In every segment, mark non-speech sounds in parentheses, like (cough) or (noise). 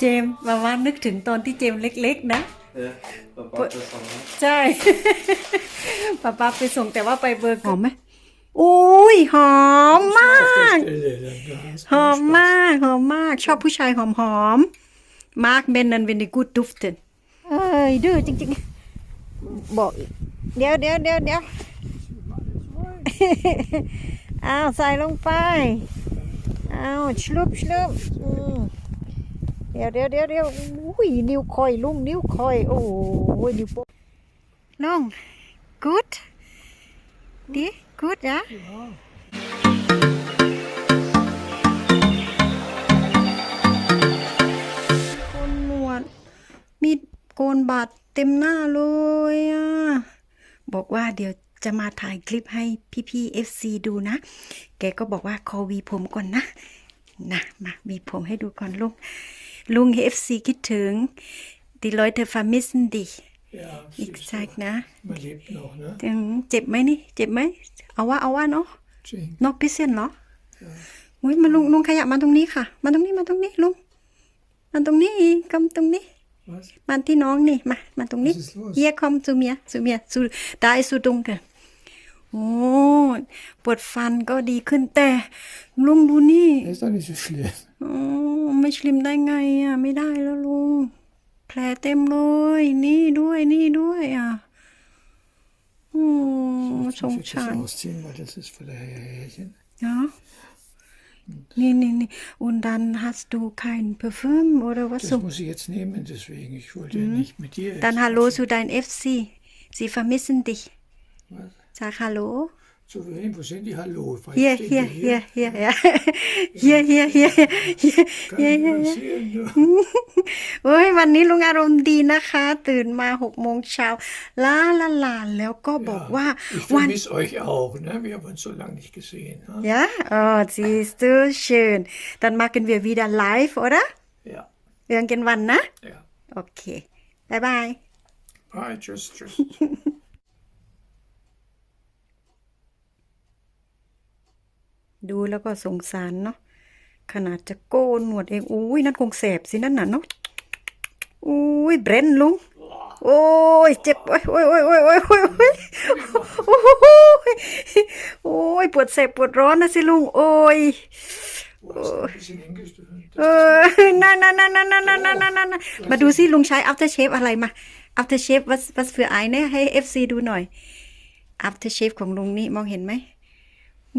เจมส์มาว่านึกถึงตอนที่เจมส์เล็ก ๆ นะ Ja, var bare på sånn. ใช่ ป้าป้าไปส่งแต่ว่าไปเบอร์หอมไหมอุ้ยหอมมาก หอมมากหอมมาก ชอบผู้ชายหอมหอมมาร์กเบนนันเวนดิกูดดุฟเทนเอ้ยดื้อจริงๆ บอกอีก เดี๋ยวเดี๋ยวเดี๋ยวเดี๋ยวอ้าวใส่ลงไป อ้าวชลุบชลุบอืมเดี๋ยวเดี๋ยวเดี๋ยวเดี๋ยวอุ้ยนิ้วคอยลุงนิ้วคอย โอ้ยนิ้วโป้งลุง good ดี good นะโกนหนวด มีโกนบาดเต็มหน้าเลยอะ บอกว่าเดี๋ยวจะมาถ่ายคลิปให้พี่ๆ FC ดูนะ แกก็บอกว่าขอหวีผมก่อนนะ นะ มาหวีผมให้ดูก่อนลุง ลุง FC คิดถึง Die Leute vermissen dich Ja, อีก siehst สัก du, นะ man lebt noch, ne? อืมเจ็บไหมนี่เจ็บไหมเอาว่าเอาว่าเนาะ Zehn. นอกพิเศษเหรออุ้ยมาลุงลุงขยับมาตรงนี้ค่ะ มาตรงนี้มาตรงนี้ลุงมาตรงนี้อีกกำตรงนี้ Was? มาที่น้องนี่ มา มาตรงนี้ Was ist los? เฮียคอมซูเมียซูเมียซูตาไอซูดุงกันโอ้ปวดฟันก็ดีขึ้นแต่ลุงดูนี่ Das ist doch nicht so schlimm. อ๋อไม่ชลิมได้ไงอ่ะ ไม่ได้แล้วลุง แผลเต็มเลย นี่ด้วยนี่ด้วยอ่ะอืมส Ich ง muss jetzt สาร das ausziehen, weil das ist von der Härchen. Ja. Nee, nee, nee. Und dann hast du kein Parfüm oder was Das so? muss ich jetzt nehmen, deswegen. Ich wollte ja nicht mit dir. jetzt Dann Hallo sitzen. zu dein FC. Sie vermissen dich. Was? Sag Hallo. Zu wem? Wo sind die? Hallo? Weil Hier, stehen hier, die hier, hier, (laughs) ja. Hier, hier, hier, hier, Kann hier, ich hier, was hier. sehen, du? โอ้ยวันนี้ลุงอารมณ์ดีนะคะ ตื่นมาหกโมงเช้าลาลาลาแล้วก็บอกว่า Ich วัน vermisse euch auch, ne? Wir haben uns so lange nicht gesehen. Ne? Ja, oh, siehst du, schön. Dann machen wir wieder live, oder? Ja. Irgendwann, ne? Ja. Okay. Bye bye. Bye, tschüss, tschüss. ดูแล้วก็สงสารเนาะขนาดจะโกนหนวดเองอุ้ยนั่นคงแสบสินั่นน่ะเนาะอุ้ยเบรนลุงโอ้ยเจ็บโอ้ยโอ้ยโอ้ยโอ้ยโอ้ยโอ้ยโอ้ยโอ้ยปวดแสบปวดร้อนนะสิลุงโอ้ยเออนั่นนั่นนั่นนั่นนั่นนั่นนั่นมาดูสิลุงใช้ after shave อะไรมา after shave was was für eine ให้ FC ดูหน่อย after shave ของลุงนี่มองเห็นไหม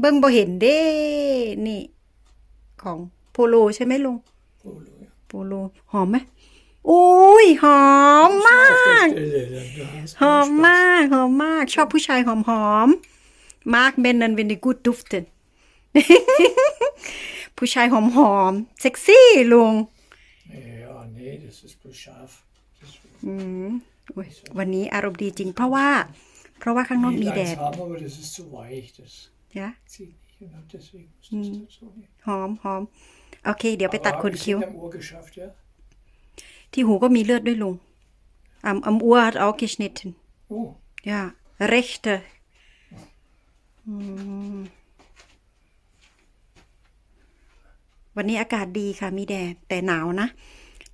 เบิ้งบ่เห็นเด้นี่ ของโพโลใช่ไหมลุง Polo, ja. โพโลหอมไหมโอ้ยหอมมาก Auf der Stelle, dann da hast ห du อม Spaß. มากหอมมาก ชอบผู้ชายหอมหอมมาร์กเบนนันเวนดิกูดดุฟเทนผู้ชายหอมหอมเซ็กซี่ลุง Ja, nee, das ist bloß scharf. Das อืมอุ๊ยวันนี้อารมณ์ดีจริง เพราะว่า เพราะว่าข้างนอก will มี ich แด eins ด haben, aber das ist zu weich. Das นะ zieht nicht und deswegen muss das dazu nehmen. หอมหอมโอเคเดี๋ยวไปตัด Aber ขน wir คิ้ว sind am Ohr geschafft, ja? ที่หูก็มีเลือดด้วยลุง am am Ohr hat auch geschnitten Oh, ja rechte อืมวันนี้อากาศดีค่ะมีแดดแต่หนาวนะ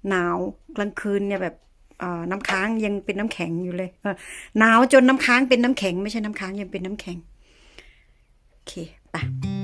หนาวกลางคืนเนี่ยแบบเอ่อน้ำค้างยังเป็นน้ำแข็งอยู่เลยเออหนาวจนน้ำค้างเป็นน้ำแข็ง ไม่ใช่น้ำค้างยังเป็นน้ำแข็งโอ เคไป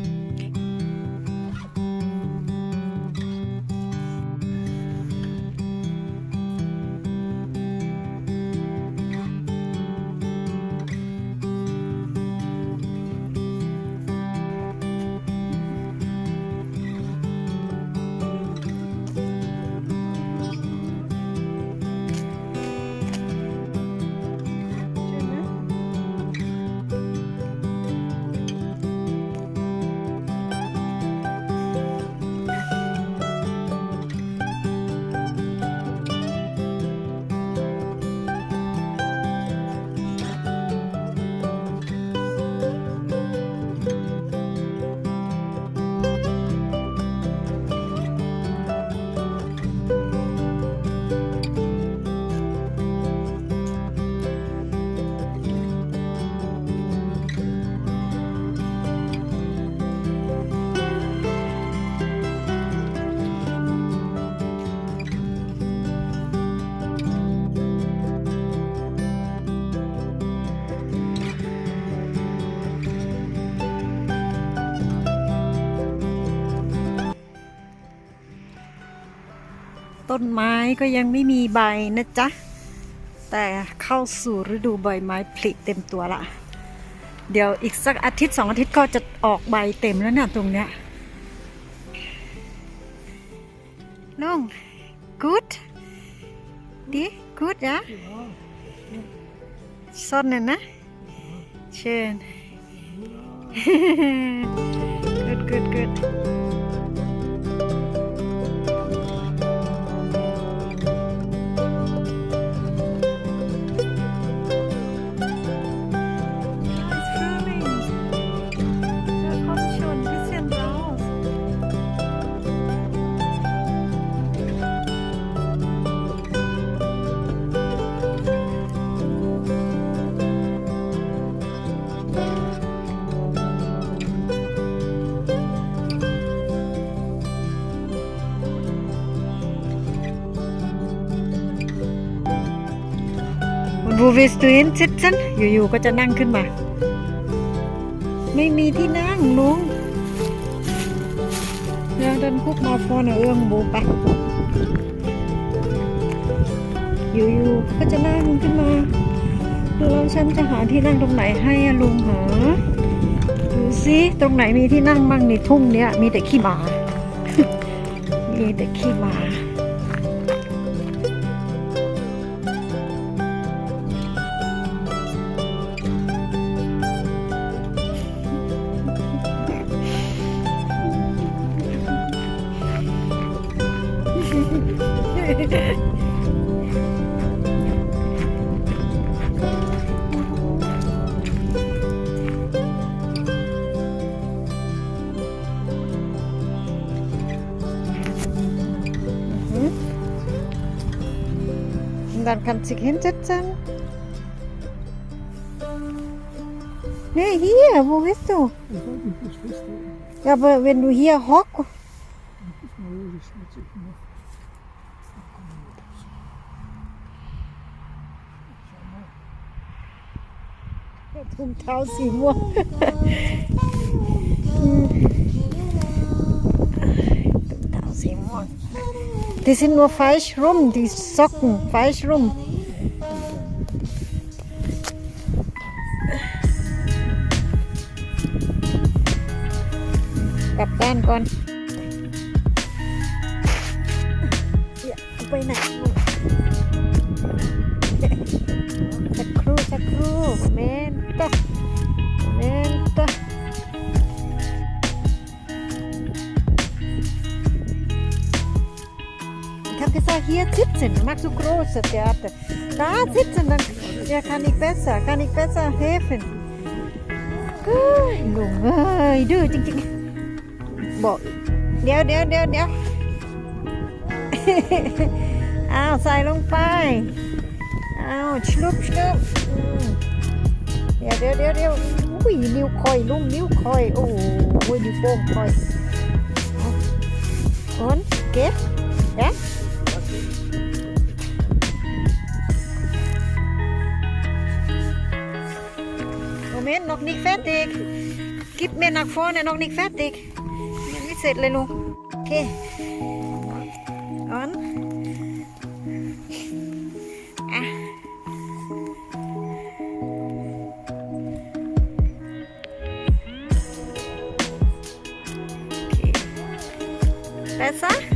ต้นไม้ก็ยังไม่มีใบนะจ๊ะ แต่เข้าสู่ฤดูใบไม้ผลิเต็มตัวละ เดี๋ยวอีกสักอาทิตย์สองอาทิตย์ก็จะออกใบเต็มแล้วเนี่ยตรงเนี้ยน้อง good ดี good ยะซ่อนน่ะนะ เชิญ good good good วิสตูนซิทันอยู่ๆก็จะนั่งขึ้นมา ไม่มีที่นั่งลุงเดี๋ยวเดินคุกมาฟอนเอื้องบูไปอยู่ๆก็จะนั่งขึ้นมาแล้วฉันจะหาที่นั่งตรงไหนให้อะลุงหาดูสิตรงไหนมีที่นั่งบ้างในทุ่งเนี้ยมีแต่ขี้หมา มีแต่ขี้หมา dann kannst du dich hinsetzen. Nee, hier, wo bist du? Ja, aber wenn du hier hockst. Zum Tau sie Die sind nur falsch rum, die Socken falsch rum. กลับด้านก่อน Ich habe gesagt, hier sitzen. Magst du große Theater? Da sitzen, dann ja, kann ich besser, kann ich besser helfen. ลุงเอ้ยดื้อจริงๆบอกเดี๋ยวเดี๋ยวเดี๋ยวเดี๋ยวอ้าวใส่ลงไปอ้าวชลุบชลุบอืมเดี๋ยวเดี๋ยวเดี๋ยวเดี๋ยวอุ้ยนิ้วคอยลุงนิ้วคอย โอ้โหนิ้วโป้งคอยเอาโอนเก็บเอ๊ะ Moment, noch nicht fertig. Gib mir nach vorne, noch nicht fertig. ยังไม่เสร็จเลยลุงโอเคออนอะโอเค Besser?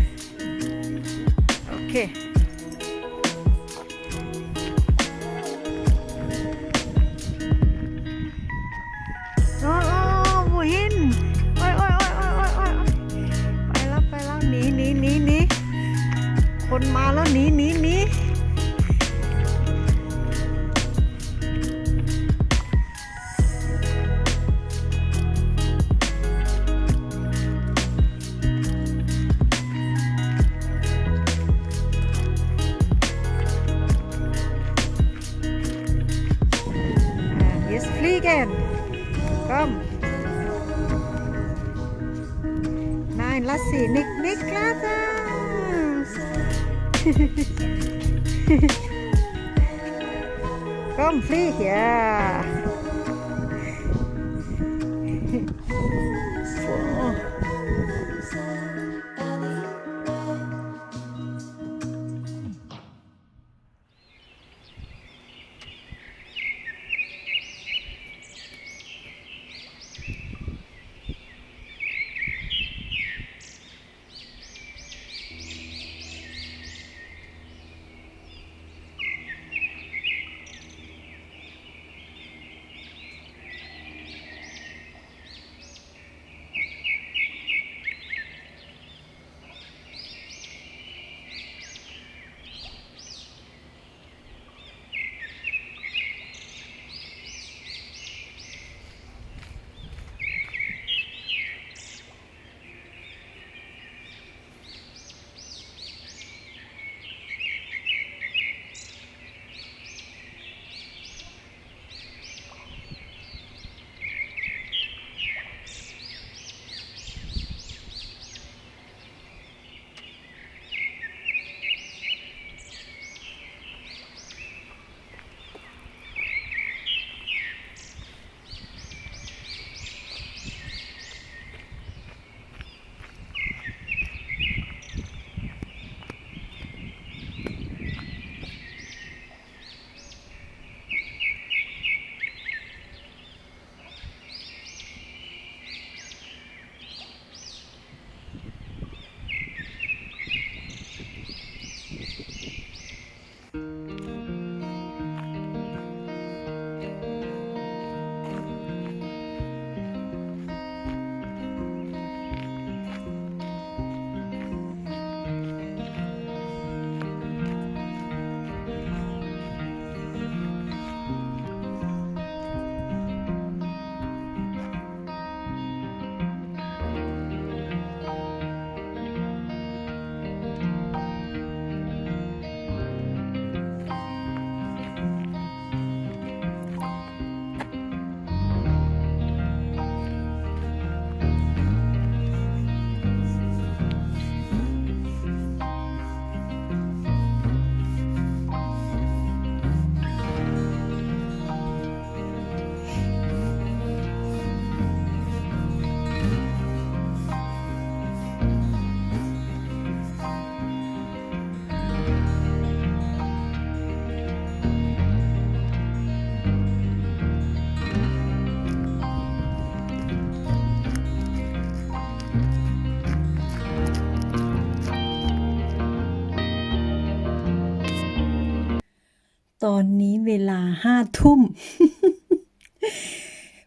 ตอนนี้เวลาห้าทุ่ม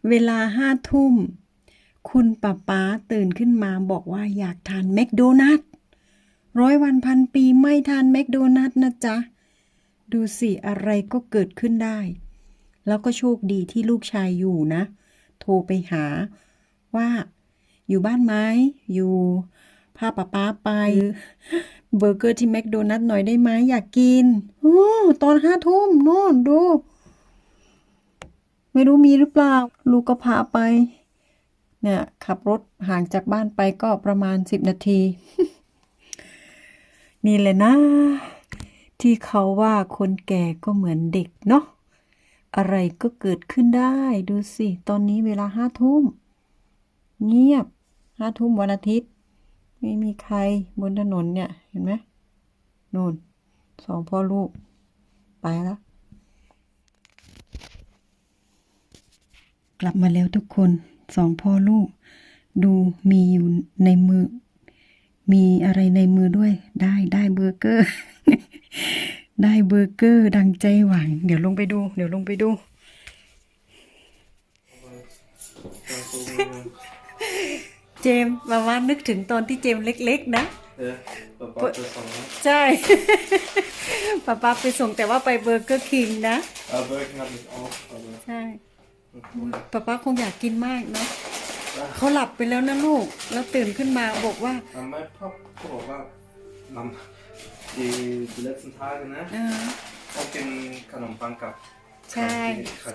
เวลาห้าทุ่ม คุณป้าป๊าตื่นขึ้นมาบอกว่าอยากทานแมคโดนัลล์ร้อยวันพันปีไม่ทานแมคโดนัลล์นะจ๊ะ ดูสิอะไรก็เกิดขึ้นได้ แล้วก็โชคดีที่ลูกชายอยู่นะ โทรไปหาว่าอยู่บ้านไหมอยู่ พาป๊าป๊าไปเบอร์เกอร์ที่แมคโดนัลล์หน่อยได้ไหมอยากกินโอ้ตอนห้าทุ่มโน่นดู ไม่รู้มีหรือเปล่า ลูกก็พาไป เนี่ยขับรถห่างจากบ้านไปก็ประมาณสิบนาที นี่แหละนะ ที่เขาว่าคนแก่ก็เหมือนเด็กเนาะอะไรก็เกิดขึ้นได้ดูสิ ตอนนี้เวลาห้าทุ่ม เงียบห้าทุ่มวันอาทิตย์ ไม่มีใครบนถนนเนี่ยเห็นไหมนู่นสองพ่อลูก ไปแล้ว กลับมาแล้วทุกคนสองพ่อลูก ดูมีอยู่ในมือ มีอะไรในมือด้วย ได้ได้เบอร์เกอร์ ได้เบอร์เกอร์ดังใจหวัง เดี๋ยวลงไปดู เดี๋ยวลงไปดู เจมส์มาว่านึกถึงตอนที่เจมส์เล็ก ๆ นะ Ja, pappa tar såna. ใช่ ป๊าป๊าไปส่งแต่ว่าไปเบอร์เกอร์คิงนะ Ja, burken hade mitt av. aber- ใช่ป๊าป๊าคงอยากกินมากเนาะเขาหลับไปแล้วนะลูก แล้วตื่นขึ้นมาบอกว่า Ja, men pappa var... Man, i de letzten Tagen, ne? เออ Och en kanonpanka. ใช่ขัด ใช่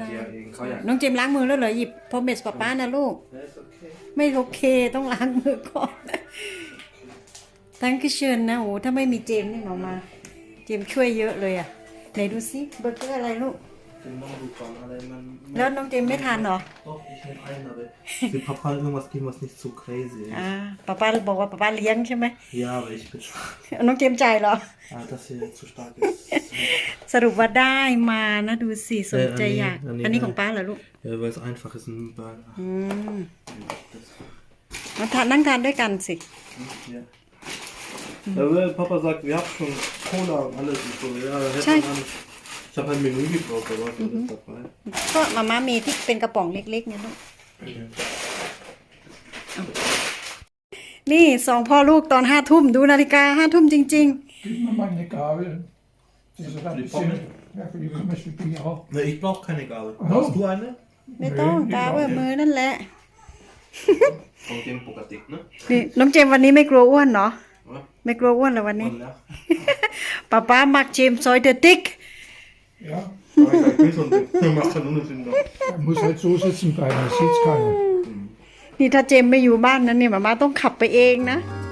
เดียวเองเขาอยากน้องเจมส์ล้างมือแล้วเหรอหยิบพอเมสป๊าป๊านะลูก Det är så okej. ไม่โอเคต้องล้างมือก่อนตั้งคือเชิญนะโอ้ถ้าไม่มีเจมส์นี่หนอมา เจมส์ช่วยเยอะเลยอะไหนดูซิเบอร์เกอร์อะไรลูก Den måste du kolla, eller men... แล้วน้องจมส์ไม่ทานเหรอ Doch, ich nehme einen, aber ich will Papa irgendwas geben, was nicht so crazy ist. อ่าป๊าป๊าบอกว่าป๊าป๊าเลี้ยงใช่ไหม Ja, aber ich bin... น้องเจมส์จ่ายเหรอ Ja, das hier zu stark ist. สรุปว่าได้มานะดูสิสนใจเอออันนี้อยากอันนี้อันนี้ของป้าเหรอลูก Ja, weil es einfach ist, ein Burger. อืม Das, มาทานนั่งทานด้วยกันสิ ja. Ja, weil Papa sagt, wir haben schon Cola und alles und so. Ja, hätte Schei. man... Ich habe ein Menü gebraucht, da war schon alles dabei. ก็มาม่ามีที่เป็นกระป๋องเล็กๆเนี่ยลูกนี่สองพ่อลูกตอนห้าทุ่มดูนาฬิกาห้าทุ่มจริง Gib mir mal eine Gabel. Das ist ein die bisschen, Pommes? ja, für die Pommes für die auch. Ne, ich brauche keine Gabel. Oh. Brauchst du eine? ๆ ไม่ต้องกาเบอร์มือนั่นแหละ Von dem Pokatik, ne? นี่น้องเจมส์วันนี้ไม่กลัวอ้วนเนาะ Ja. ไม่กลัวอ้วนเหรอวันนี้ Und ja. ป้าป้ามักเจมส์ซอยเดอะติ๊ก Ja, Aber ich sag nicht so ein Ding. Macht keinen Unterschied. noch. er muss halt so sitzen bleiben, das sieht keiner. นี่ถ้าเจมส์ไม่อยู่บ้านนั้นเนี่ยมาม่าต้องขับไปเองนะ Ja,